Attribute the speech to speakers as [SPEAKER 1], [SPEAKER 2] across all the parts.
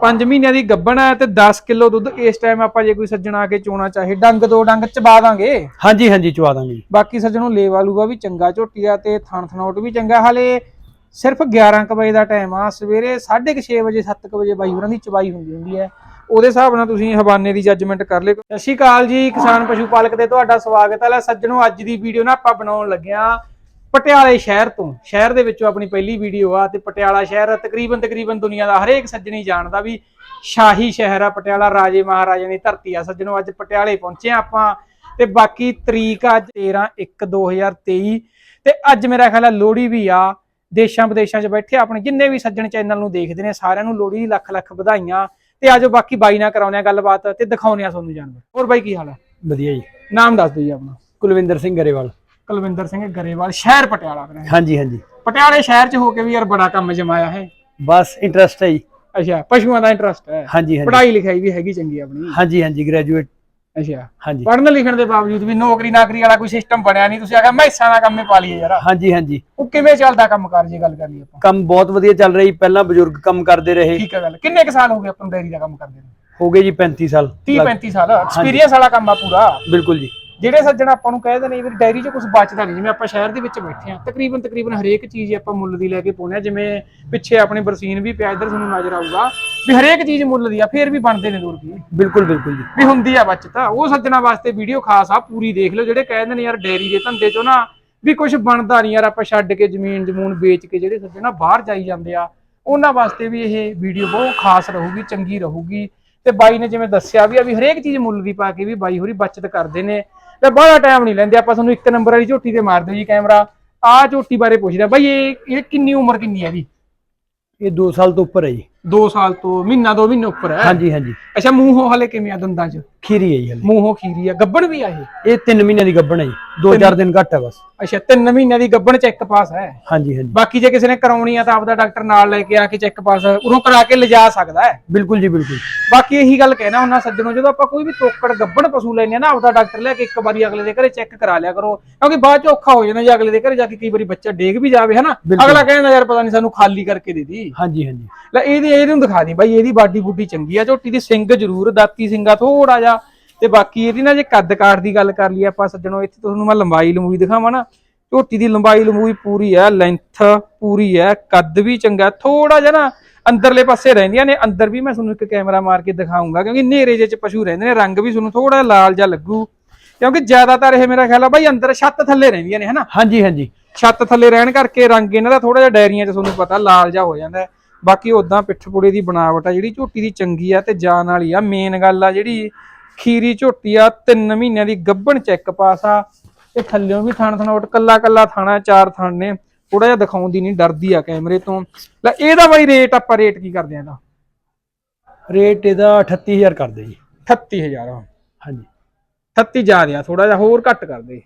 [SPEAKER 1] 5 ਮਹੀਨਿਆਂ ਦੀ ਗੱਭਣ ਹੈ ਤੇ 10 ਕਿਲੋ ਦੁੱਧ ਇਸ ਟਾਈਮ ਆਪਾਂ ਜੇ ਕੋਈ ਸੱਜਣ ਆ ਕੇ ਚੋਣਾ ਚਾਹੇ ਡੰਗ ਦੋ ਡੰਗ ਚਬਾ ਦਾਂਗੇ।
[SPEAKER 2] ਹਾਂਜੀ ਹਾਂਜੀ ਚਵਾ ਦਾਂਗੇ ਜੀ।
[SPEAKER 1] ਬਾਕੀ ਸੱਜਣੋਂ ਲੇਵਾ ਲੂਗਾ ਵੀ ਚੰਗਾ ਝੋਟੀ ਤੇ ਥਣ ਥਣੋਟ ਵੀ ਚੰਗਾ ਹਾਲੇ ਸਿਰਫ 11 ਕੁ ਵਜੇ ਦਾ ਟਾਈਮ ਆ ਸਵੇਰੇ 6:30 ਵਜੇ 7 ਵਜੇ ਬਾਈ ਹੋਰਾਂ ਦੀ ਚਵਾਈ ਹੁੰਦੀ ਹੁੰਦੀ ਹੈ। ਉਹਦੇ ਹਿਸਾਬ ਨਾਲ ਤੁਸੀਂ ਹਵਾਨੇ ਦੀ ਜੱਜਮੈਂਟ ਕਰ ਲਿਓ। ਸਤਿ ਸ਼੍ਰੀ ਅਕਾਲ ਜੀ ਕਿਸਾਨ ਪਸ਼ੂ ਪਾਲਕ ਤੇ ਤੁਹਾਡਾ ਸਵਾਗਤ ਹੈ। ਲੈ ਸੱਜਣੋਂ ਅੱਜ ਦੀ ਵੀਡੀਓ ਨਾ ਆਪਾਂ ਬਣਾਉਣ ਲੱਗਿਆ ਪਟਿਆਲੇ ਸ਼ਹਿਰ ਤੋਂ ਸ਼ਹਿਰ ਦੇ ਵਿੱਚੋਂ ਆਪਣੀ ਪਹਿਲੀ ਵੀਡੀਓ ਆ ਤੇ ਪਟਿਆਲਾ ਸ਼ਹਿਰ ਤਕਰੀਬਨ ਤਕਰੀਬਨ ਦੁਨੀਆ ਦਾ ਹਰੇਕ ਸੱਜਣੀ ਜਾਣਦਾ ਵੀ ਸ਼ਾਹੀ ਸ਼ਹਿਰ ਆ ਪਟਿਆਲਾ ਰਾਜੇ ਮਹਾਰਾਜਿਆਂ ਦੀ ਧਰਤੀ ਆ। ਸੱਜਣੋਂ ਅੱਜ ਪਟਿਆਲੇ ਪਹੁੰਚੇ ਆ ਆਪਾਂ ਤੇ ਬਾਕੀ ਤਰੀਕ ਅੱਜ 13 1 2023 ਤੇ ਅੱਜ ਮੇਰਾ ਖਿਆਲ ਹੈ ਲੋਹੜੀ ਵੀ ਆ। ਦੇਸ਼ਾਂ ਵਿਦੇਸ਼ਾਂ 'ਚ ਬੈਠੇ ਆਪਣੇ ਜਿੰਨੇ ਵੀ ਸੱਜਣ ਚੈਨਲ ਨੂੰ ਦੇਖਦੇ ਨੇ ਸਾਰਿਆਂ ਨੂੰ ਲੋਹੜੀ ਦੀ ਲੱਖ ਲੱਖ ਵਧਾਈਆਂ ਤੇ ਆਜੋ ਬਾਕੀ ਬਾਈ ਨਾਲ ਕਰਾਉਂਦੇ ਆ ਗੱਲਬਾਤ ਤੇ ਦਿਖਾਉਂਦੇ ਆ ਤੁਹਾਨੂੰ ਜਾਨਵਰ। ਹੋਰ ਬਾਈ ਕੀ ਹਾਲ ਹੈ
[SPEAKER 2] ਵਧੀਆ ਜੀ।
[SPEAKER 1] ਨਾਮ ਦੱਸ ਦਿਓ ਜੀ ਆਪਣਾ।
[SPEAKER 2] ਕੁਲਵਿੰਦਰ ਸਿੰਘ ਗਰੇਵਾਲ।
[SPEAKER 1] ਕੁਲਵਿੰਦਰ ਸਿੰਘ ਗਰੇਵਾਲ ਸ਼ਹਿਰ ਪਟਿਆਲਾ ਵੀਰੇ।
[SPEAKER 2] ਹਾਂਜੀ ਹਾਂਜੀ।
[SPEAKER 1] ਪਟਿਆਲੇ ਸ਼ਹਿਰ 'ਚ ਹੋ ਕੇ ਵੀ ਯਾਰ ਬੜਾ ਕੰਮ ਜਮਾਇਆ ਹੈ
[SPEAKER 2] ਬਸ ਇੰਟਰਸਟ ਹੈ ਜੀ।
[SPEAKER 1] ਅੱਛਾ ਪਸ਼ੂਆਂ ਦਾ ਇੰਟਰਸਟ ਹੈ।
[SPEAKER 2] ਹਾਂਜੀ ਹਾਂਜੀ।
[SPEAKER 1] ਪੜ੍ਹਾਈ ਲਿਖਾਈ ਵੀ ਹੈਗੀ ਚੰਗੀ ਆਪਣੀ।
[SPEAKER 2] ਹਾਂਜੀ ਹਾਂਜੀ ਗ੍ਰੈਜੂਏਟ
[SPEAKER 1] ਅੱਛਾ।
[SPEAKER 2] ਹਾਂਜੀ।
[SPEAKER 1] ਪੜ੍ਹਨ ਲਿਖਣ ਦੇ ਬਾਵਜੂਦ ਵੀ ਨੌਕਰੀ ਨਾਕਰੀ ਵਾਲਾ ਕੋਈ ਸਿਸਟਮ ਬਣਿਆ ਨਹੀਂ। ਤੁਸੀਂ ਆਖਿਆ ਮੈਸਾਂ ਦਾ ਕੰਮ ਹੀ ਪਾ ਲਈਏ ਯਾਰ।
[SPEAKER 2] ਹਾਂਜੀ ਹਾਂਜੀ।
[SPEAKER 1] ਉਹ ਕਿਵੇਂ ਚੱਲਦਾ ਕੰਮ ਕਰ ਜੇ ਗੱਲ ਕਰੀਏ ਆਪਾਂ?
[SPEAKER 2] ਕੰਮ ਬਹੁਤ ਵਧੀਆ ਚੱਲ ਰਿਹਾ ਜੀ। ਪਹਿਲਾਂ ਬਜ਼ੁਰਗ ਕੰਮ ਕਰਦੇ ਰਹੇ।
[SPEAKER 1] ਠੀਕ ਹੈ ਗੱਲ। ਕਿੰਨੇ ਕੁ ਸਾਲ ਹੋ ਗਏ ਆਪਾਂ ਨੂੰ ਡੈਰੀ ਦਾ ਕੰਮ ਕਰਦੇ ਨੂੰ?
[SPEAKER 2] ਹੋ ਗਏ ਜੀ 35 ਸਾਲ।
[SPEAKER 1] 30 35 ਸਾਲ। ਐਕਸਪੀਰੀਅੰਸ ਵਾਲਾ ਕੰਮ ਆ ਪੂਰਾ।
[SPEAKER 2] ਬਿਲਕੁਲ ਜੀ।
[SPEAKER 1] ਜਿਹੜੇ ਸੱਜਣ ਆਪਾਂ ਨੂੰ ਕਹਿੰਦੇ ਨੇ ਵੀ ਡਾਇਰੀ 'ਚ ਕੁਝ ਬਚਦਾ ਨਹੀਂ ਜਿਵੇਂ ਆਪਾਂ ਸ਼ਹਿਰ ਦੇ ਵਿੱਚ ਬੈਠੇ ਆ ਤਕਰੀਬਨ ਤਕਰੀਬਨ ਹਰੇਕ ਚੀਜ਼ ਆਪਾਂ ਮੁੱਲ ਦੀ ਲੈ ਕੇ ਪਾਉਂਦੇ ਜਿਵੇਂ ਪਿੱਛੇ ਆਪਣੀ ਬਰਸੀਨ ਵੀ ਪਿਆ ਇੱਧਰ ਤੁਹਾਨੂੰ ਨਜ਼ਰ ਆਊਗਾ ਵੀ ਹਰੇਕ ਚੀਜ਼ ਮੁੱਲ ਦੀ ਆ ਫੇਰ ਵੀ ਬਣਦੇ ਨੇ ਕੀ
[SPEAKER 2] ਬਿਲਕੁਲ ਬਿਲਕੁਲ ਜੀ।
[SPEAKER 1] ਵੀ ਹੁੰਦੀ ਆ ਬਚਤ। ਉਹ ਸੱਜਣਾ ਵਾਸਤੇ ਵੀਡੀਓ ਖਾਸ ਆ ਪੂਰੀ ਦੇਖ ਲਓ ਜਿਹੜੇ ਕਹਿੰਦੇ ਨੇ ਯਾਰ ਡੈਰੀ ਦੇ ਧੰਦੇ 'ਚੋਂ ਨਾ ਵੀ ਕੁਝ ਬਣਦਾ ਨਹੀਂ ਯਾਰ ਆਪਾਂ ਛੱਡ ਕੇ ਜ਼ਮੀਨ ਜਮੂਨ ਵੇਚ ਕੇ ਜਿਹੜੇ ਸੱਜਣਾ ਬਾਹਰ ਜਾਈ ਜਾਂਦੇ ਆ ਉਹਨਾਂ ਵਾਸਤੇ ਵੀ ਇਹ ਵੀਡੀਓ ਬਹੁਤ ਖਾਸ ਰਹੂਗੀ ਚੰਗੀ ਰਹੂਗੀ। ਤੇ ਬਾਈ ਨੇ ਜਿਵੇਂ ਦੱਸਿਆ ਵੀ ਆ ਵੀ ਹਰੇਕ ਚੀਜ਼ ਮੁੱਲ ਦੀ ਪਾ ਕੇ ਵੀ ਬਾਈ ਹੋਰੀ ਬਚਤ ਕਰਦੇ ਨੇ। ਤੇ ਬੜਾ ਟਾਈਮ ਨਹੀਂ ਲੈਂਦੇ, ਆਪਾਂ ਤੁਹਾਨੂੰ ਇੱਕ ਨੰਬਰ ਵਾਲੀ ਝੋਟੀ ਤੇ ਮਾਰ ਦਿਓ ਜੀ ਕੈਮਰਾ ਆਹ ਝੋਟੀ ਬਾਰੇ ਪੁੱਛਦਾ ਬਾਈ, ਇਹ ਇਹ ਕਿੰਨੀ ਉਮਰ ਕਿੰਨੀ ਹੈ ਜੀ?
[SPEAKER 2] ਇਹ 2 ਸਾਲ ਤੋਂ ਉੱਪਰ ਹੈ ਜੀ।
[SPEAKER 1] 2 ਸਾਲ ਤੋਂ ਮਹੀਨਾ ਦੋ ਮਹੀਨੇ ਉੱਪਰ ਹੈ।
[SPEAKER 2] ਹਾਂਜੀ ਹਾਂਜੀ।
[SPEAKER 1] ਅੱਛਾ ਮੂੰਹੋਂ ਹਲੇ ਕਿਵੇਂ ਆ ਦੰਦਾਂ 'ਚ?
[SPEAKER 2] ਖੀਰੀ ਹੈ ਜੀ ਹਲੇ।
[SPEAKER 1] ਮੂੰਹੋਂ ਖੀਰੀ ਆ। ਗੱਬਣ ਵੀ ਆ ਇਹ?
[SPEAKER 2] ਇਹ 3 ਮਹੀਨਿਆਂ ਦੀ ਗੱਭਣ ਹੈ ਜੀ। 2-4 ਦਿਨ ਘੱਟ ਹੈ ਬਸ।
[SPEAKER 1] ਅੱਛਾ ਤਿੰਨ ਮਹੀਨਿਆਂ ਦੀ ਗੱਬਣ ਚੈੱਕ ਪਾਸ ਹੈ।
[SPEAKER 2] ਹਾਂਜੀ ਹਾਂਜੀ।
[SPEAKER 1] ਬਾਕੀ ਜੇ ਕਿਸੇ ਨੇ ਕਰਾਉਣੀ ਆ ਤਾਂ ਆਪਦਾ ਡਾਕਟਰ ਨਾਲ ਲੈ ਕੇ ਆ ਕੇ ਚੈੱਕ ਪਾਸ ਉਰੋਂ ਕਰਾ ਕੇ ਲਿਜਾ ਸਕਦਾ ਹੈ।
[SPEAKER 2] ਬਿਲਕੁਲ ਜੀ ਬਿਲਕੁਲ।
[SPEAKER 1] ਬਾਕੀ ਇਹੀ ਗੱਲ ਕਹਿਣਾ ਉਹਨਾਂ ਸੱਜਣੋਂ ਜਦੋਂ ਆਪਾਂ ਕੋਈ ਵੀ ਤੋਕੜ ਗੱਬਣ ਪਸ਼ੂ ਲੈਣੇ ਆ ਨਾ ਆਪਦਾ ਡਾਕਟਰ ਲੈ ਕੇ ਇੱਕ ਵਾਰੀ ਅਗਲੇ ਦੇ ਘਰੇ ਚੈੱਕ ਕਰਾ ਲਿਆ ਕਰੋ। ਕਿਉਂਕਿ ਬਾਅਦ ਚ ਔਖਾ ਹੋ ਜਾਂਦਾ ਜੇ ਅਗਲੇ ਦੇ ਘਰੇ ਜਾ ਕੇ ਕਈ ਵਾਰੀ ਬੱਚਾ ਡੇਗ ਵੀ ਜਾਵੇ ਹਨਾ। ਅਗਲਾ ਕਹਿੰਦਾ ਯਾਰ ਪਤਾ ਨਹੀਂ ਸਾਨੂੰ ਖਾਲੀ ਕਰਕੇ ਦੇ ਦੀ।
[SPEAKER 2] ਹਾਂਜੀ ਹਾਂਜੀ।
[SPEAKER 1] ਲੈ ਇਹਦੀ ਇਹਨੂੰ ਦਿਖਾ ਦੀ ਬਾਈ ਇਹਦੀ ਬਾਡੀ ਬੁੱਡੀ ਚੰਗੀ ਆ ਝੋਟੀ ਦੀ ਸਿੰਗ ਜ਼ਰੂਰ ਦਾਤੀ ਸਿੰਗਾ ਥੋੜਾ ਜਿਹਾ ਤੇ ਬਾਕੀ ਇਹਦੀ ਨਾ ਜੇ ਕੱਦ ਕਾਠ ਦੀ ਗੱਲ ਕਰ ਲਈ ਆਪਾਂ ਸੱਜਣੋ ਇੱਥੇ ਤੁਹਾਨੂੰ ਮੈਂ ਲੰਬਾਈ ਲੰਬੂਈ ਦਿਖਾਵਾਂ ਨਾ ਝੋਟੀ ਦੀ ਲੰਬਾਈ ਲੰਬੂਈ ਪੂਰੀ ਹੈ ਲੈਂਥ ਪੂਰੀ ਹੈ ਕੱਦ ਵੀ ਚੰਗਾ ਥੋੜਾ ਜਿਹਾ ਨਾ ਅੰਦਰਲੇ ਪਾਸੇ ਰਹਿੰਦੀਆਂ ਨੇ ਅੰਦਰ ਵੀ ਮੈਂ ਤੁਹਾਨੂੰ ਇੱਕ ਕੈਮਰਾ ਮਾਰ ਕੇ ਦਿਖਾਉਂਗਾ ਕਿਉਂਕਿ ਹਨੇਰੇ ਜਿਹੇ ਚ ਪਸ਼ੂ ਰਹਿੰਦੇ ਨੇ ਰੰਗ ਵੀ ਤੁਹਾਨੂੰ ਥੋੜਾ ਲਾਲ ਜਿਹਾ ਲੱਗੂ ਕਿਉਂਕਿ ਜ਼ਿਆਦਾਤਰ ਇਹ ਮੇਰਾ ਖਿਆਲ ਆ ਬਾਈ ਅੰਦਰ ਛੱਤ ਥੱਲੇ ਰਹਿੰਦੀਆਂ ਨੇ ਹਨਾ
[SPEAKER 2] ਹਾਂਜੀ ਹਾਂਜੀ
[SPEAKER 1] ਛੱਤ ਥੱਲੇ ਰਹਿਣ ਕਰਕੇ ਰੰਗ ਇਹਨਾਂ ਦਾ ਥੋੜਾ ਜਿਹਾ ਡਾਇਰੀਆਂ 'ਚ ਤੁਹਾਨੂੰ ਪਤਾ ਲਾਲ ਜਿਹਾ ਹੋ ਜਾਂਦਾ ਹੈ। ਬਾਕੀ ਉਦਾਂ ਪਿੱਠ ਪੁੜੇ ਦੀ ਬਣਾਵਟ ਆ ਜਿਹੜੀ ਝੋਟੀ ਦੀ ਚੰਗੀ ਆ ਤੇ ਜਾਨ ਵਾਲੀ ਆ। ਮੇਨ ਗੱਲ ਆ ਜਿਹੜੀ ਖੀਰੀ ਝੋਟੀ ਆ 3 ਮਹੀਨਿਆਂ ਦੀ ਗੱਭਣ ਚੈੱਕ ਪਾਸ ਆ। ਤੇ ਥੱਲਿਓਂ ਵੀ ਥਣ ਥਣੋਟ ਕੱਲਾ ਕੱਲਾ ਥਾਣਾ ਚਾਰ ਥਣ। ਨੇ ਥੋੜਾ ਜਿਹਾ ਦਿਖਾਉਂਦੀ ਨਹੀਂ ਡਰਦੀ ਆ ਕੈਮਰੇ ਤੋਂ। ਲੈ ਇਹਦਾ ਬਾਈ ਰੇਟ ਆਪਾਂ ਰੇਟ ਕੀ ਕਰਦੇ ਆ ਇਹਦਾ?
[SPEAKER 2] ਰੇਟ ਇਹਦਾ 38000 ਕਰਦੇ ਜੀ।
[SPEAKER 1] 38000
[SPEAKER 2] ਹਾਂਜੀ।
[SPEAKER 1] 38 ਜ਼ਿਆਦਾ ਆ ਥੋੜਾ ਜਿਹਾ ਹੋਰ ਘੱਟ ਕਰਦੇ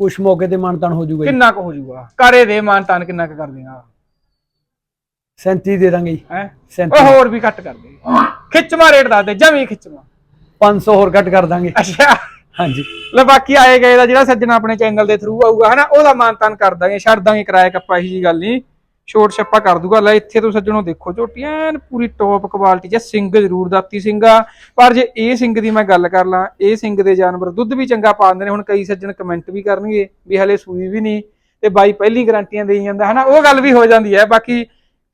[SPEAKER 2] ਕੁਛ ਮੌਕੇ ਤੇ ਮਾਨਤਾਨ ਹੋ ਜਾਊਗਾ ਜੀ।
[SPEAKER 1] ਕਿੰਨਾ ਕੁ ਹੋ ਜਾਊਗਾ ਕਰੇ ਦੇ ਮਾਨਤਾਨ ਕਿੰਨਾ ਕੁ ਕਰਦੇ ਆ?
[SPEAKER 2] 37 ਦੇ ਦਾਂਗੇ ਜੀ।
[SPEAKER 1] ਹੈ?
[SPEAKER 2] 37
[SPEAKER 1] ਉਹ ਹੋਰ ਵੀ ਘੱਟ ਕਰਦੇ ਖਿੱਚਵਾ ਰੇਟ ਦੱਸ ਦੇ ਜਮੀ ਖਿੱਚਵਾ।
[SPEAKER 2] 500 ਹੋਰ ਘੱਟ ਕਰ ਦਾਂਗੇ।
[SPEAKER 1] ਅੱਛਾ।
[SPEAKER 2] ਹਾਂਜੀ।
[SPEAKER 1] ਲੈ ਬਾਕੀ ਆਏ ਗਏ ਦਾ ਜਿਹੜਾ ਸੱਜਣਾ ਆਪਣੇ ਚੈਨਲ ਦੇ ਥਰੂ ਆਊਗਾ ਹਨਾ ਉਹਦਾ ਮਾਨਤਾਨ ਕਰ ਦਾਂਗੇ ਛੱਡ ਦਾਂਗੇ ਕਿਰਾਇਆ ਕੱਪਾ ਇਹੀ ਜੀ ਗੱਲ ਨਹੀਂ। ਛੋਟ ਛੱਪਾ ਕਰ ਦੂਗਾ। ਲੈ ਇੱਥੇ ਤੋਂ ਸੱਜਣੋਂ ਦੇਖੋ ਝੋਟੀ ਐਨ ਪੂਰੀ ਟੌਪ ਕੁਆਲਿਟੀ ਚ ਸਿੰਘ ਜ਼ਰੂਰ ਦਾਤੀ ਸਿੰਘਾ ਪਰ ਜੇ ਇਹ ਸਿੰਘ ਦੀ ਮੈਂ ਗੱਲ ਕਰ ਲਾਂ ਇਹ ਸਿੰਘ ਦੇ ਜਾਨਵਰ ਦੁੱਧ ਵੀ ਚੰਗਾ ਪਾ ਦਿੰਦੇ ਨੇ ਹੁਣ ਕਈ ਸੱਜਣ ਕਮੈਂਟ ਵੀ ਕਰਨਗੇ ਵੀ ਹਲੇ ਸੂਈ ਵੀ ਨਹੀਂ ਤੇ ਬਾਈ ਪਹਿਲੀ ਗਾਰੰਟੀਆਂ ਦੇਈ ਜਾਂਦਾ ਹਨਾ ਉਹ ਗੱਲ ਵੀ ਹੋ ਜਾਂਦੀ ਹੈ। ਬਾਕੀ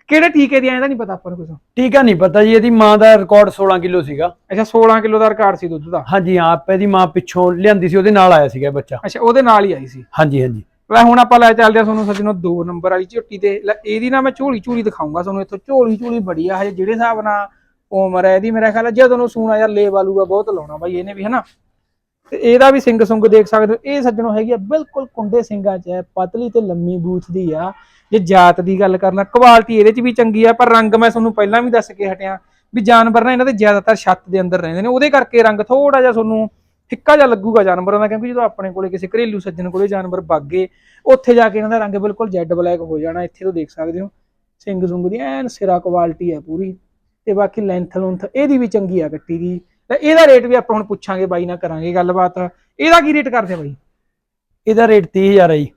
[SPEAKER 1] ਕਿਹੜੇ ਟੀਕੇ ਦੀਆਂ ਇਹਦਾ ਨਹੀਂ ਪਤਾ ਆਪਾਂ ਨੂੰ ਕੁਝ
[SPEAKER 2] ਠੀਕ ਆ ਨਹੀਂ ਪਤਾ ਜੀ ਇਹਦੀ ਮਾਂ ਦਾ ਰਿਕਾਰਡ 16 ਕਿਲੋ ਸੀਗਾ।
[SPEAKER 1] ਅੱਛਾ 16 ਕਿਲੋ ਦਾ ਰਿਕਾਰਡ ਸੀ ਦੁੱਧ ਦਾ?
[SPEAKER 2] ਹਾਂਜੀ ਹਾਂ ਆਪੇ ਦੀ ਮਾਂ ਪਿੱਛੋਂ ਲਿਆਂਦੀ ਸੀ ਉਹਦੇ ਨਾਲ ਆਇਆ ਸੀਗਾ ਇਹ ਬੱਚਾ।
[SPEAKER 1] ਅੱਛਾ ਉਹਦੇ ਨਾਲ ਹੀ ਆਈ ਸੀ?
[SPEAKER 2] ਹਾਂਜੀ ਹਾਂਜੀ।
[SPEAKER 1] ਲੈ ਹੁਣ ਆਪਾਂ ਲੈ ਚੱਲਦੇ ਆ ਤੁਹਾਨੂੰ ਸੱਜਣੋ 2 ਨੰਬਰ ਵਾਲੀ ਝੋਟੀ ਤੇ। ਲੈ ਇਹਦੀ ਨਾ ਮੈਂ ਝੋਲੀ ਝੋਲੀ ਦਿਖਾਉਂਗਾ ਤੁਹਾਨੂੰ ਇੱਥੋਂ ਝੋਲੀ ਝੋਲੀ ਬੜੀ ਆ ਹਜੇ ਜਿਹੜੇ ਹਿਸਾਬ ਨਾਲ ਉਮਰ ਹੈ ਇਹਦੀ ਮੇਰਾ ਖਿਆਲ ਹੈ ਜਦੋਂ ਨੂੰ ਸੂਣਾ ਯਾਰ ਲੈ ਵਾਲੂਗਾ ਬਹੁਤ ਲਾਉਣਾ ਬਾਈ ਇਹਨੇ ਵੀ ਹਨਾ? ਤੇ ਇਹਦਾ ਵੀ ਸਿੰਘ ਸੁੰਗ ਦੇਖ ਸਕਦੇ ਹੋ। ਇਹ ਸੱਜਣੋ ਹੈਗੀ ਆ ਬਿਲਕੁਲ ਕੁੰਡੇ ਸਿੰਘਾਂ ਚ ਹੈ, ਪਤਲੀ ਤੇ ਲੰਮੀ ਬੂਥ ਦੀ ਆ। ਜੇ ਜਾਤ ਦੀ ਗੱਲ ਕਰਨਾ, ਕੁਆਲਿਟੀ ਇਹਦੇ ਚ ਵੀ ਚੰਗੀ ਆ, ਪਰ ਰੰਗ ਮੈਂ ਤੁਹਾਨੂੰ ਪਹਿਲਾਂ ਵੀ ਦੱਸ ਕੇ ਹਟਿਆ ਵੀ ਜਾਨਵਰ ਨਾ ਇਹਨਾਂ ਦੇ ਜ਼ਿਆਦਾਤਰ ਛੱਤ ਦੇ ਅੰਦਰ ਰਹਿੰਦੇ ਨੇ। ਉਹਦੇ ਕਰਕੇ ਰੰਗ ਥੋੜਾ ਜਿਹਾ ਤੁਹਾਨੂੰ ਫਿੱਕਾ ਜਿਹਾ ਲੱਗੂਗਾ ਜਾਨਵਰਾਂ ਦਾ, ਕਿਉਂਕਿ ਜਦੋਂ ਆਪਣੇ ਕੋਲੇ ਕਿਸੇ ਘਰੇਲੂ ਸੱਜਣ ਕੋਲੇ ਜਾਨਵਰ ਬਾਗੇ ਉੱਥੇ ਜਾ ਕੇ ਇਹਨਾਂ ਦਾ ਰੰਗ ਬਿਲਕੁਲ ਜੈਡ ਬਲੈਕ ਹੋ ਜਾਣਾ, ਇੱਥੇ ਤੋਂ ਦੇਖ ਸਕਦੇ ਹੋ। ਸਿੰਘ ਸੁੰਗ ਦੀ ਐਨ ਸਿਰਾ ਕੁਆਲਿਟੀ ਹੈ ਪੂਰੀ, ਤੇ ਬਾਕੀ ਲੈਂਥ ਲੁੰਥ ਇਹਦੀ ਵੀ ਚੰਗੀ ਆ ਕੱਟੀ ਦੀ। ਤੇ ਇਹਦਾ ਰੇਟ ਵੀ ਆਪਾਂ ਹੁਣ ਪੁੱਛਾਂਗੇ ਬਾਈ ਨਾਲ ਕਰਾਂਗੇ ਗੱਲਬਾਤ। ਇਹਦਾ ਕੀ ਰੇਟ ਕਰਦੇ ਬਾਈ?
[SPEAKER 2] ਇਹਦਾ ਰੇਟ 30000 ਹੈ ਜੀ।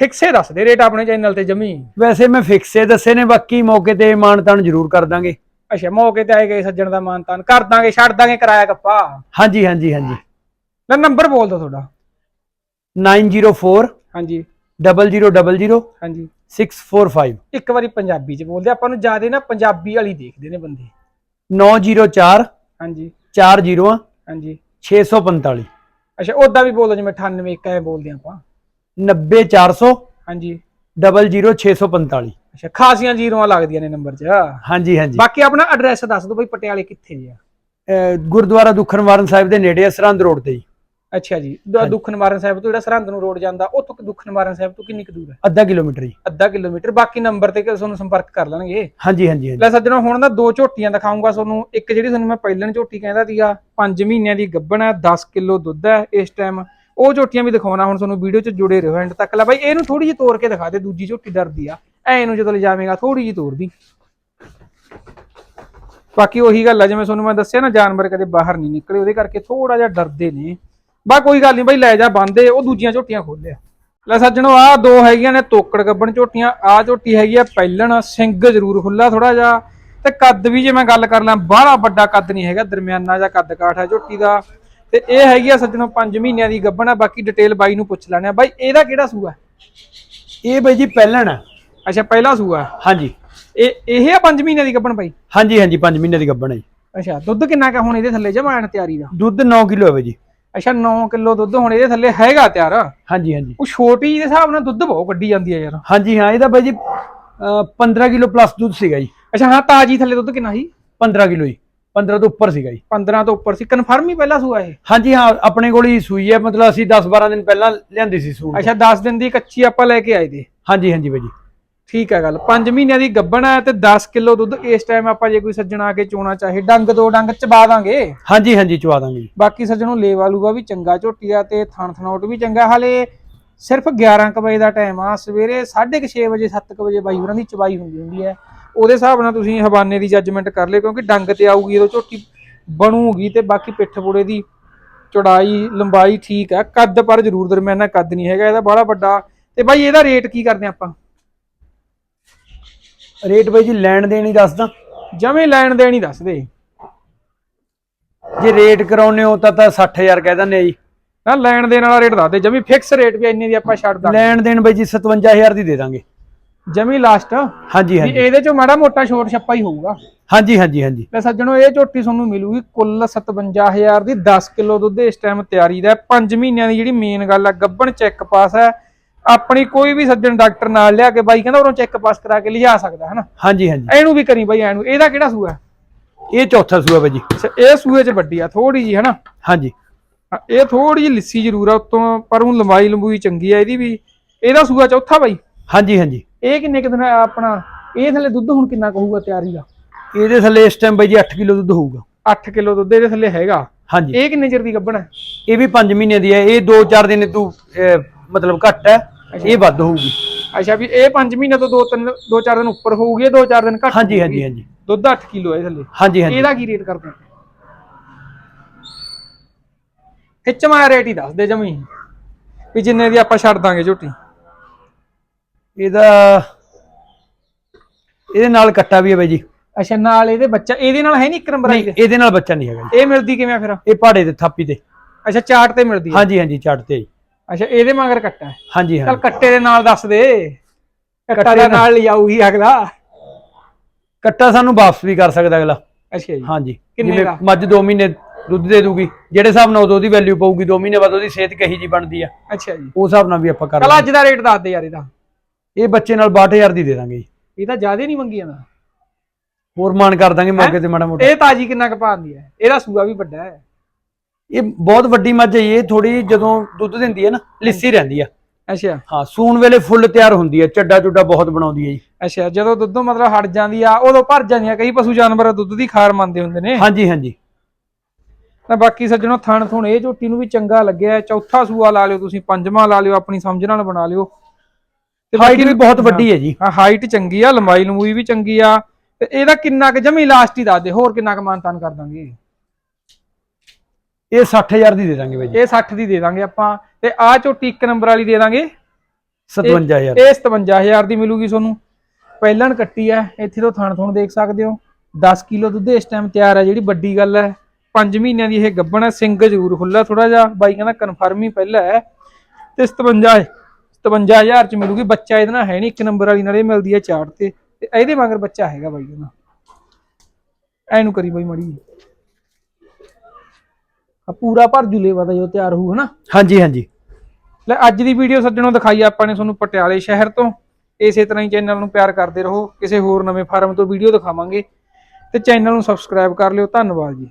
[SPEAKER 1] ਫਿਕਸੇ ਦੱਸ ਦੇ ਰੇਟ ਆਪਣੇ ਚੈਨਲ ਤੇ ਜਮੀ।
[SPEAKER 2] ਵੈਸੇ ਮੈਂ ਫਿਕਸੇ ਦੱਸੇ ਨੇ ਬਾਕੀ ਮੌਕੇ ਤੇ ਮਾਨਤਾਨ ਜ਼ਰੂਰ ਕਰ ਦਾਂਗੇ।
[SPEAKER 1] ਅੱਛਾ ਮੌਕੇ ਤੇ ਆਏ ਗਏ ਸੱਜਣ ਦਾ ਮਾਨਤਾਨ। ਕਰ ਦਾਂਗੇ ਛੱਡ ਦਾਂਗੇ ਕਿਰਾਇਆ ਕੱਪਾ
[SPEAKER 2] ਹਾਂਜੀ ਹਾਂਜੀ ਹਾਂਜੀ।
[SPEAKER 1] ਲੈ ਨੰਬਰ ਬੋਲ ਦੋ ਤੁਹਾਡਾ।
[SPEAKER 2] 904
[SPEAKER 1] ਹਾਂਜੀ।
[SPEAKER 2] 0000
[SPEAKER 1] ਹਾਂਜੀ।
[SPEAKER 2] 645
[SPEAKER 1] ਇੱਕ ਵਾਰੀ ਪੰਜਾਬੀ ਚ ਬੋਲਦੇ ਆਪਾਂ ਨੂੰ ਜ਼ਿਆਦਾ ਨਾ ਪੰਜਾਬੀ ਵਾਲੀ ਦੇਖਦੇ ਨੇ ਬੰਦੇ।
[SPEAKER 2] 904
[SPEAKER 1] ਹਾਂਜੀ।
[SPEAKER 2] 40
[SPEAKER 1] ਹਾਂਜੀ।
[SPEAKER 2] 645
[SPEAKER 1] ਅੱਛਾ ਉਦਾਂ ਵੀ ਬੋਲੋ ਜਿਵੇਂ 98 ਇੱਕ ਐ ਬੋਲਦੇ ਆਪਾਂ।
[SPEAKER 2] 90400
[SPEAKER 1] ਹਾਂਜੀ।
[SPEAKER 2] 00645
[SPEAKER 1] ਅੱਛਾ ਖਾਸੀਆਂ ਜ਼ੀਰੋਆਂ ਲੱਗਦੀਆਂ ਨੇ ਨੰਬਰ 'ਚ।
[SPEAKER 2] ਹਾਂਜੀ ਹਾਂਜੀ।
[SPEAKER 1] ਬਾਕੀ ਆਪਣਾ ਐਡਰੈਸ ਦੱਸ ਦਿਓ ਬਈ ਪਟਿਆਲੇ ਕਿੱਥੇ ਜੀ ਆ?
[SPEAKER 2] ਗੁਰਦੁਆਰਾ ਦੁਖਨਵਾਰਨ ਸਾਹਿਬ ਦੇ ਨੇੜੇ ਆ ਸਰਹੰਦ ਰੋਡ ਤੇ ਜੀ।
[SPEAKER 1] ਅੱਛਾ ਜੀ ਦ- ਦੁੱਖ ਨਿਵਾਰਨ ਸਾਹਿਬ ਤੋਂ ਜਿਹੜਾ ਸਰਹੰਦ ਨੂੰ ਰੋਡ ਜਾਂਦਾ ਉਹ ਤੋਂ ਦੁੱਖ ਨਿਵਾਰਨ ਸਾਹਿਬ ਤੋਂ ਕਿੰਨੀ ਕੁ ਦੂਰ ਹੈ?
[SPEAKER 2] ਅੱਧਾ ਕਿਲੋਮੀਟਰ ਜੀ।
[SPEAKER 1] ਅੱਧਾ ਕਿਲੋਮੀਟਰ ਬਾਕੀ ਨੰਬਰ ਤੇ ਕਿ ਤੁਹਾਨੂੰ ਸੰਪਰਕ ਕਰ ਲੈਣਗੇ।
[SPEAKER 2] ਹਾਂਜੀ ਹਾਂਜੀ ਹਾਂਜੀ।
[SPEAKER 1] ਲੈ ਸੱਜਣੋ ਹੁਣ ਨਾ ਦੋ ਝੋਟੀਆਂ ਦਿਖਾਉਂਗਾ ਤੁਹਾਨੂੰ। ਇੱਕ ਜਿਹੜੀ ਤੁਹਾਨੂੰ ਮੈਂ ਪਹਿਲਣ ਝੋਟੀ ਕਹਿੰਦਾ ਸੀਗਾ 5 ਮਹੀਨਿਆਂ ਦੀ ਗੱਭਣ ਹੈ 10 ਕਿਲੋ ਦੁੱਧ ਹੈ ਇਸ ਟਾਈਮ ਉਹ ਝੋਟੀਆਂ ਵੀ ਦਿਖਾਉਣਾ ਹੁਣ ਤੁਹਾਨੂੰ ਵੀਡੀਓ 'ਚ ਜੁੜੇ ਰਹੋ ਐਂਡ ਤੱਕ। ਲੈ ਬਾਈ ਇਹਨੂੰ ਥੋੜੀ ਜਿਹੀ ਤੋੜ ਕੇ ਦਿਖਾ ਦੇ ਦੂਜੀ ਝੋਟੀ ਡਰਦੀ ਆ। ਐ ਇਹਨੂੰ ਜਦੋਂ ਲਿਜਾਵੇਂਗਾ ਥੋੜੀ ਜਿਹੀ ਤੋੜ ਦੀ ਬਾਕੀ ਉਹੀ ਗੱਲ ਆ ਜਿਵੇਂ ਤੁਹਾਨੂੰ ਮੈਂ ਦੱਸਿਆ ਨਾ ਜਾਨਵਰ ਕਦੇ ਬਾਹਰ ਨਹੀਂ ਨਿਕਲੇ ਉਹਦੇ ਕਰਕੇ ਥੋੜਾ ਜਿਹਾ ਡਰਦੇ ਨੇ। ਬਾ ਕੋਈ ਗੱਲ ਨਹੀਂ ਬਾਈ ਲੈ ਜਾ ਬੰਦੇ ਉਹ ਦੂਜੀਆਂ ਝੋਟੀਆਂ ਖੋਲਿਆ। ਲੈ ਸੱਜਣੋ ਆਹ ਦੋ ਹੈਗੀਆਂ ਨੇ ਤੋਕੜ ਗੱਬਣ ਝੋਟੀਆਂ ਆਹ ਝੋਟੀ ਹੈਗੀ ਆ ਪਹਿਲਣ ਸਿੰਘ ਜ਼ਰੂਰ ਖੁੱਲਾ ਥੋੜਾ ਜਿਹਾ। ਤੇ ਕੱਦ ਵੀ ਜੇ ਮੈਂ ਗੱਲ ਕਰ ਲਾਂ ਬਾਹਲਾ ਵੱਡਾ ਕੱਦ ਨਹੀਂ ਹੈਗਾ ਦਰਮਿਆਨਾ ਜਿਹਾ ਕੱਦ ਕਾਠ ਹੈ ਝੋਟੀ ਦਾ। ਤੇ ਇਹ ਹੈਗੀ ਆ ਸੱਜਣੋ 5 ਮਹੀਨਿਆਂ ਦੀ ਗੱਬਣ ਆ ਬਾਕੀ ਡਿਟੇਲ ਬਾਈ ਨੂੰ ਪੁੱਛ ਲੈਣੇ ਆ। ਬਾਈ ਇਹਦਾ ਕਿਹੜਾ ਸੂਆ ਹੈ?
[SPEAKER 2] ਇਹ ਬਈ ਜੀ ਪਹਿਲਣ ਆ।
[SPEAKER 1] ਅੱਛਾ ਪਹਿਲਾ ਸੂਆ ਹੈ।
[SPEAKER 2] ਹਾਂਜੀ।
[SPEAKER 1] ਇਹ ਇਹ ਆ 5 ਮਹੀਨਿਆਂ ਦੀ ਗੱਬਣ ਬਾਈ?
[SPEAKER 2] ਹਾਂਜੀ ਹਾਂਜੀ 5 ਮਹੀਨੇ ਦੀ ਗੱਭਣ ਹੈ ਜੀ।
[SPEAKER 1] ਅੱਛਾ ਦੁੱਧ ਕਿੰਨਾ ਕਾ ਹੁਣ ਇਹਦੇ ਥੱਲੇ ਜਮਾਣ ਤਿਆਰੀ ਦਾ?
[SPEAKER 2] ਦੁੱਧ 9 ਕਿਲੋ ਹੈ ਬਈ ਜੀ।
[SPEAKER 1] ਅੱਛਾ 9 ਕਿਲੋ ਦੁੱਧ ਹੁਣ ਇਹਦੇ ਥੱਲੇ ਹੈਗਾ ਤਿਆਰ।
[SPEAKER 2] ਹਾਂਜੀ ਹਾਂਜੀ।
[SPEAKER 1] ਉਹ ਛੋਟੀ ਦੇ ਹਿਸਾਬ ਨਾਲ ਦੁੱਧ ਬਹੁਤ ਕੱਢੀ ਜਾਂਦੀ ਹੈ ਯਾਰ।
[SPEAKER 2] ਹਾਂਜੀ ਹਾਂ ਇਹਦਾ ਬਾਈ ਜੀ ਅਹ 15 ਕਿਲੋ ਪਲੱਸ ਦੁੱਧ ਸੀਗਾ ਜੀ।
[SPEAKER 1] ਅੱਛਾ ਹਾਂ ਤਾਜੀ ਥੱਲੇ ਦੁੱਧ ਕਿੰਨਾ ਸੀ?
[SPEAKER 2] 15 ਕਿਲੋ ਜੀ 15 ਤੋਂ ਉੱਪਰ ਸੀਗਾ ਜੀ।
[SPEAKER 1] 15 ਤੋਂ ਉੱਪਰ ਸੀ। ਕਨਫਰਮ ਹੀ ਪਹਿਲਾ ਸੂਆ ਇਹ।
[SPEAKER 2] ਹਾਂਜੀ ਹਾਂ ਆਪਣੇ ਕੋਲ ਹੀ ਸੂਈ ਹੈ ਮਤਲਬ ਅਸੀਂ 10 12 ਦਿਨ ਪਹਿਲਾਂ ਲਿਆਂਦੀ ਸੀ ਸੂਈ।
[SPEAKER 1] ਅੱਛਾ 10 ਦਿਨ ਦੀ ਕੱਚੀ ਆਪਾਂ ਲੈ ਕੇ ਆਏ ਦੇ।
[SPEAKER 2] ਹਾਂਜੀ ਹਾਂਜੀ ਬਾਈ ਜੀ।
[SPEAKER 1] ਠੀਕ ਹੈ ਗੱਲ। 5 ਮਹੀਨਿਆਂ ਦੀ ਗੱਭਣ ਹੈ ਤੇ 10 ਕਿਲੋ ਦੁੱਧ ਇਸ ਟਾਈਮ ਆਪਾਂ ਜੇ ਕੋਈ ਸੱਜਣ ਆ ਕੇ ਚੋਣਾ ਚਾਹੇ ਡੰਗ ਦੋ ਡੰਗ ਚਬਾ ਦਾਂਗੇ।
[SPEAKER 2] ਹਾਂਜੀ ਹਾਂਜੀ ਚਵਾ ਦਾਂਗੇ।
[SPEAKER 1] ਬਾਕੀ ਸੱਜਣੋਂ ਲੇਵਾ ਲੂਗਾ ਵੀ ਚੰਗਾ ਝੋਟੀ ਆ ਤੇ ਥਣ ਥਣੋਟ ਵੀ ਚੰਗਾ। ਹਾਲੇ ਸਿਰਫ 11 ਕੁ ਵਜੇ ਦਾ ਟਾਈਮ ਆ ਸਵੇਰੇ 6:30 ਵਜੇ 7 ਕੁ ਵਜੇ ਬਾਈ ਹੋਰਾਂ ਦੀ ਚਬਾਈ ਹੁੰਦੀ ਹੁੰਦੀ ਹੈ। ਉਹਦੇ ਹਿਸਾਬ ਨਾਲ ਤੁਸੀਂ ਹਵਾਨੇ ਦੀ ਜੱਜਮੈਂਟ ਕਰ ਲਿਓ ਕਿਉਂਕਿ ਡੰਗ ਤੇ ਆਊਗੀ ਜਦੋਂ ਝੋਟੀ ਬਣੂਗੀ ਤੇ ਬਾਕੀ ਪਿੱਠ ਪੂੜੇ ਦੀ ਚੌੜਾਈ ਲੰਬਾਈ ਠੀਕ ਹੈ। ਕੱਦ ਪਰ ਜ਼ਰੂਰ ਦਰਮਿਆਨਾ ਕੱਦ ਨਹੀਂ ਹੈਗਾ ਇਹਦਾ ਬੜਾ ਵੱਡਾ। ਤੇ ਬਾਈ ਇਹਦਾ ਰੇਟ ਕੀ ਕਰਦੇ ਆਪਾਂ?
[SPEAKER 2] ਰੇਟ ਬਾਈ ਜੀ ਲੈਣ ਦੇਣ ਹੀ ਦੱਸਦਾ।
[SPEAKER 1] ਜਮੇ ਲੈਣ ਦੇਣ ਹੀ ਦੱਸ ਦੇ
[SPEAKER 2] ਜੇ ਰੇਟ ਕਰਾਉਨੇ ਹੋ ਤਾਂ ਤਾਂ 60000 ਕਹਿ ਆ ਜੀ।
[SPEAKER 1] ਨਾ ਲੈਣ ਦੇਣ ਵਾਲਾ ਰੇਟ ਦੱਸ ਦੇ ਜਮੀ ਫਿਕਸ ਰੇਟ ਵੀ ਇੰਨੇ ਦੀ ਆਪਾਂ ਛੱਡ ਦਾਂਗੇ।
[SPEAKER 2] ਲੈਣ ਦੇਣ ਬਾਈ ਜੀ 57000 ਦੀ ਦੇ ਦਾਂਗੇ।
[SPEAKER 1] ਜਮੀ ਲਾਸਟ
[SPEAKER 2] ਹਾਂਜੀ ਹਾਂਜੀ।
[SPEAKER 1] ਇਹਦੇ ਚੋਂ ਮਾੜਾ ਮੋਟਾ ਛੋਟ ਛੱਪਾ ਹੀ ਹੋਊਗਾ।
[SPEAKER 2] ਹਾਂਜੀ ਹਾਂਜੀ ਹਾਂਜੀ।
[SPEAKER 1] ਤੇ ਸੱਜਣੋ ਇਹ ਝੋਟੀ ਤੁਹਾਨੂੰ ਮਿਲੂਗੀ ਕੁੱਲ 57000 ਦੀ। 10 ਕਿਲੋ ਦੁੱਧ ਇਸ ਟਾਈਮ ਤਿਆਰੀ ਦਾ 5 ਮਹੀਨਿਆਂ ਦੀ ਜਿਹੜੀ ਮੇਨ ਗੱਲ ਆ ਗੱਬਣ ਚੈੱਕ ਪਾਸ ਹੈ। ਆਪਣੀ ਕੋਈ ਵੀ ਸੱਜਣ ਡਾਕਟਰ ਨਾਲ ਲਿਆ ਕੇ ਬਾਈ ਕਹਿੰਦਾ ਉਰੋਂ ਚੈੱਕ ਪਾਸ ਕਰਾ ਕੇ ਲਿਜਾ ਸਕਦਾ ਹੈ ਨਾ
[SPEAKER 2] ਹਾਂਜੀ ਹਾਂਜੀ।
[SPEAKER 1] ਇਹਨੂੰ ਵੀ ਕਰੀ ਬਾਈ ਇਹਨੂੰ ਇਹਦਾ ਕਿਹੜਾ ਸੂਆ?
[SPEAKER 2] ਇਹ ਚੌਥਾ ਸੂਆ ਬਾਈ ਜੀ।
[SPEAKER 1] ਇਹ ਸੂਏ 'ਚ ਵੱਡੀ ਆ ਥੋੜੀ ਜੀ ਹੈ ਨਾ
[SPEAKER 2] ਹਾਂਜੀ
[SPEAKER 1] ਇਹ ਥੋੜੀ ਜਿਹੀ ਲਿੱਸੀ ਜ਼ਰੂਰ ਆ ਉਤੋਂ ਪਰ ਉਹ ਲੰਬਾਈ ਲੰਬੂਈ ਚੰਗੀ ਆ ਇਹਦੀ ਵੀ। ਇਹਦਾ ਸੂਆ ਚੌਥਾ ਬਾਈ?
[SPEAKER 2] ਹਾਂਜੀ ਹਾਂਜੀ।
[SPEAKER 1] ਇਹ ਕਿੰਨੇ ਕੁ ਦਿਨ ਆਪਣਾ ਇਹ ਥੱਲੇ ਦੁੱਧ ਹੁਣ ਕਿੰਨਾ ਕਹੂਗਾ ਤਿਆਰੀ ਦਾ?
[SPEAKER 2] ਇਹਦੇ ਥੱਲੇ ਇਸ ਟਾਈਮ ਬਾਈ ਜੀ 8 ਕਿਲੋ ਦੁੱਧ ਹੋਊਗਾ।
[SPEAKER 1] 8 ਕਿਲੋ ਦੁੱਧ ਇਹਦੇ ਥੱਲੇ ਹੈਗਾ।
[SPEAKER 2] ਹਾਂਜੀ।
[SPEAKER 1] ਇਹ ਕਿੰਨੇ ਚਿਰ ਦੀ ਗੱਭਣ ਹੈ?
[SPEAKER 2] ਇਹ ਵੀ 5 ਮਹੀਨੇ ਦੀ ਹੈ ਇਹ 2-4 ਦਿਨ ਤੂੰ ਮਤਲਬ ਘੱਟ ਹੈ ਇਹ ਵੱਧ ਹੋਊਗੀ।
[SPEAKER 1] ਅੱਛਾ ਵੀ ਇਹ 5 ਮਹੀਨੇ ਤੋਂ 2 3 2-4 ਦਿਨ ਉੱਪਰ ਹੋਊਗੀ ਇਹ 2-4 ਦਿਨ ਘੱਟ
[SPEAKER 2] ਹਾਂਜੀ। ਹਾਂਜੀ ਹਾਂਜੀ।
[SPEAKER 1] ਦੁੱਧ 8 ਕਿਲੋ ਹੈ ਥੱਲੇ।
[SPEAKER 2] ਹਾਂਜੀ ਹਾਂਜੀ।
[SPEAKER 1] ਇਹਦਾ ਕੀ ਰੇਟ ਕਰਦੇ ਆ ਖਿੱਚ ਮਾਇਆ ਰੇਟ ਹੀ ਦੱਸ ਦੇ ਜਮੀ। ਵੀ ਜਿੰਨੇ ਦੀ ਆਪਾਂ ਛੱਡ ਦਾਂਗੇ ਝੋਟੀ।
[SPEAKER 2] ਇਹਦਾ ਇਹਦੇ ਨਾਲ ਕੱਟਾ ਵੀ ਹੈ ਬਾਈ ਜੀ।
[SPEAKER 1] ਅੱਛਾ ਨਾਲ ਇਹਦੇ ਬੱਚਾ ਇਹਦੇ ਨਾਲ ਹੈ ਨਹੀਂ ਇੱਕ ਨੰਬਰ ਆਈ
[SPEAKER 2] ਨਹੀਂ
[SPEAKER 1] ਦੇ
[SPEAKER 2] ਇਹਦੇ ਨਾਲ ਬੱਚਾ ਨਹੀਂ ਹੈਗਾ
[SPEAKER 1] ਇਹ ਮਿਲਦੀ ਕਿਵੇਂ ਫਿਰ?
[SPEAKER 2] ਇਹ ਪਹਾੜੇ ਤੇ ਥਾਪੀ ਤੇ।
[SPEAKER 1] ਅੱਛਾ ਚਾਰਟ ਤੇ ਮਿਲਦੀ ਹੈ?
[SPEAKER 2] ਹਾਂਜੀ ਹਾਂਜੀ ਚੜ ਤੇ।
[SPEAKER 1] ਅੱਛਾ ਇਹਦੇ ਮਗਰ ਕੱਟਾ। ਹੈ
[SPEAKER 2] ਹਾਂਜੀ
[SPEAKER 1] ਚਲ
[SPEAKER 2] ਹਾਂ
[SPEAKER 1] ਕੱਟੇ ਦੇ ਨਾਲ ਦੱਸ ਦੇ। ਕੱਟਾ ਦੇ
[SPEAKER 2] ਨਾਲ-
[SPEAKER 1] ਲਿਆਊਗੀ ਅਗਲਾ।
[SPEAKER 2] ਕੱਟਾ ਸਾਨੂੰ ਵਾਪਸ ਵੀ ਕਰ ਸਕਦਾ ਅਗਲਾ।
[SPEAKER 1] ਅੱਛਾ ਜੀ।
[SPEAKER 2] ਹਾਂਜੀ।
[SPEAKER 1] ਕਿੰਨੇ ਦਾ?
[SPEAKER 2] ਮੱਝ 2 ਮਹੀਨੇ ਦੁੱਧ ਦੇ ਦੂਗੀ ਜਿਹੜੇ ਹਿਸਾਬ ਨਾਲ ਉਹਦੀ ਵੈਲਿਊ ਪਊਗੀ 2 ਮਹੀਨੇ ਬਾਅਦ ਉਹਦੀ ਸਿਹਤ ਕਹੀ ਜੀ ਬਣਦੀ ਆ।
[SPEAKER 1] ਅੱਛਾ ਜੀ।
[SPEAKER 2] ਉਸ ਹਿਸਾਬ ਨਾਲ ਵੀ ਆਪਾਂ ਕਰ
[SPEAKER 1] ਚਲ ਅੱਜ ਦਾ ਰੇਟ ਦੱਸ ਦੇ ਯਾਰ ਇਹਦਾ।
[SPEAKER 2] ਇਹ ਬੱਚੇ ਨਾਲ 62000 ਦੀ ਦੇ ਦਾਂਗੇ ਜੀ।
[SPEAKER 1] ਇਹ ਤਾਂ ਜ਼ਿਆਦਾ ਨਹੀਂ ਮੰਗੀ ਜਾਂਦਾ
[SPEAKER 2] ਹੋਰ ਮਾਨ ਕਰ ਦਾਂਗੇ ਮੌਕੇ ਤੇ ਮਾੜਾ ਮੋਟਾ।
[SPEAKER 1] ਇਹ ਤਾਜੀ ਕਿੰਨਾ ਕੁ ਪਾਉਂਦੀ ਹੈ? ਇਹਦਾ ਸੂਆ ਵੀ ਵੱਡਾ ਹੈ।
[SPEAKER 2] ਇਹ ਬਹੁਤ ਵੱਡੀ ਮੱਝ ਹੈ ਇਹ ਥੋੜੀ ਜਦੋਂ ਦੁੱਧ ਦਿੰਦੀ ਹੈ ਨਾ ਲਿੱਸੀ ਰਹਿੰਦੀ ਆ।
[SPEAKER 1] ਅੱਛਾ।
[SPEAKER 2] ਹਾਂ ਸੂਣ ਵੇਲੇ ਫੁੱਲ ਤਿਆਰ ਹੁੰਦੀ ਹੈ ਚੱਡਾ ਚੁੱਡਾ ਬਹੁਤ ਬਣਾਉਂਦੀ ਹੈ ਜੀ।
[SPEAKER 1] ਅੱਛਾ ਜਦੋਂ ਦੁੱਧੋਂ ਮਤਲਬ ਹਟ ਜਾਂਦੀ ਆ ਉਦੋਂ ਭਰ ਜਾਂਦੀਆਂ ਕਈ ਪਸ਼ੂ ਜਾਨਵਰ ਦੁੱਧ ਦੀ ਖਾਰ ਮੰਨਦੇ ਹੁੰਦੇ ਨੇ।
[SPEAKER 2] ਹਾਂਜੀ ਹਾਂਜੀ।
[SPEAKER 1] ਤਾਂ ਬਾਕੀ ਸੱਜਣੋ ਥਣ ਥੁਣ ਇਹ ਝੋਟੀ ਨੂੰ ਵੀ ਚੰਗਾ ਲੱਗਿਆ। ਚੌਥਾ ਸੂਆ ਲਾ ਲਿਓ ਤੁਸੀਂ ਪੰਜਵਾਂ ਲਾ ਲਿਓ ਆਪਣੀ ਸਮਝ ਨਾਲ ਬਣਾ ਲਿਓ। ਤੇ
[SPEAKER 2] ਹਾਈਟ ਵੀ ਬਹੁਤ ਵੱਡੀ ਹੈ ਜੀ।
[SPEAKER 1] ਹਾਂ ਹਾਈਟ ਚੰਗੀ ਆ ਲੰਬਾਈ ਲੰਬੂਈ ਵੀ ਚੰਗੀ ਆ ਤੇ ਇਹਦਾ ਕਿੰਨਾ ਕੁ ਜਮੀ ਲਾਸਟ ਹੀ ਦੱਸ ਦੇ ਹੋਰ ਕਿੰਨਾ ਕੁ ਮਾਨਤਾਨ ਕਰ ਦਾਂਗੇ।
[SPEAKER 2] ਇਹ 60000 ਦੀ ਦੇ ਦਾਂਗੇ ਬਾਈ ਜੀ।
[SPEAKER 1] ਇਹ 60 ਦੀ ਦੇ ਦਾਂਗੇ ਆਪਾਂ। ਤੇ ਆਹ ਝੋਟੀ ਇੱਕ ਨੰਬਰ ਵਾਲੀ ਦੇ ਦਾਂਗੇ।
[SPEAKER 2] 57000
[SPEAKER 1] ਇਹ 57000 ਦੀ ਮਿਲੂਗੀ ਤੁਹਾਨੂੰ। ਪਹਿਲਣ ਕੱਟੀ ਹੈ ਇੱਥੇ ਤੋਂ ਥਣ ਥਣ ਦੇਖ ਸਕਦੇ ਹੋ। 10 ਕਿਲੋ ਦੁੱਧ ਇਸ ਟਾਈਮ ਤਿਆਰ ਹੈ ਜਿਹੜੀ ਵੱਡੀ ਗੱਲ ਹੈ 5 ਮਹੀਨਿਆਂ ਦੀ ਇਹ ਗੱਬਣ ਹੈ ਸਿੰਗ ਜ਼ਰੂਰ ਖੁੱਲਾ ਥੋੜਾ ਜਿਹਾ। ਬਾਈ ਕਹਿੰਦਾ ਕਨਫਰਮ ਹੀ ਪਹਿਲਾਂ ਹੈ ਤੇ 57 57000 ਚ ਮਿਲੂਗੀ। ਬੱਚਾ ਇਹਦੇ ਨਾਲ ਹੈ ਨਹੀਂ ਇੱਕ ਨੰਬਰ ਵਾਲੀ ਨਾਲ ਇਹ ਮਿਲਦੀ ਹੈ ਚਾਰਟ ਤੇ। ਤੇ ਇਹਦੇ ਮਗਰ ਬੱਚਾ ਹੈਗਾ ਬਾਈ ਇਹਦਾ ਐਨੂੰ ਕਰੀ ਬਾਈ ਮੜੀ ਆ ਪੂਰਾ ਭਰ ਜੂ ਲੇਵਾ ਦਾ ਜੋ ਤਿਆਰ ਹੋਊ ਹਨਾ
[SPEAKER 2] ਹਾਂਜੀ ਹਾਂਜੀ।
[SPEAKER 1] ਲੈ ਅੱਜ ਦੀ ਵੀਡੀਓ ਸੱਜਣੋਂ ਦਿਖਾਈ ਆਪਾਂ ਨੇ ਤੁਹਾਨੂੰ ਪਟਿਆਲੇ ਸ਼ਹਿਰ ਤੋਂ। ਇਸੇ ਤਰ੍ਹਾਂ ਹੀ ਚੈਨਲ ਨੂੰ ਪਿਆਰ ਕਰਦੇ ਰਹੋ। ਕਿਸੇ ਹੋਰ ਨਵੇਂ ਫਾਰਮ ਤੋਂ ਵੀਡੀਓ ਦਿਖਾਵਾਂਗੇ। ਤੇ ਚੈਨਲ ਨੂੰ ਸਬਸਕ੍ਰਾਈਬ ਕਰ ਲਿਓ। ਧੰਨਵਾਦ ਜੀ।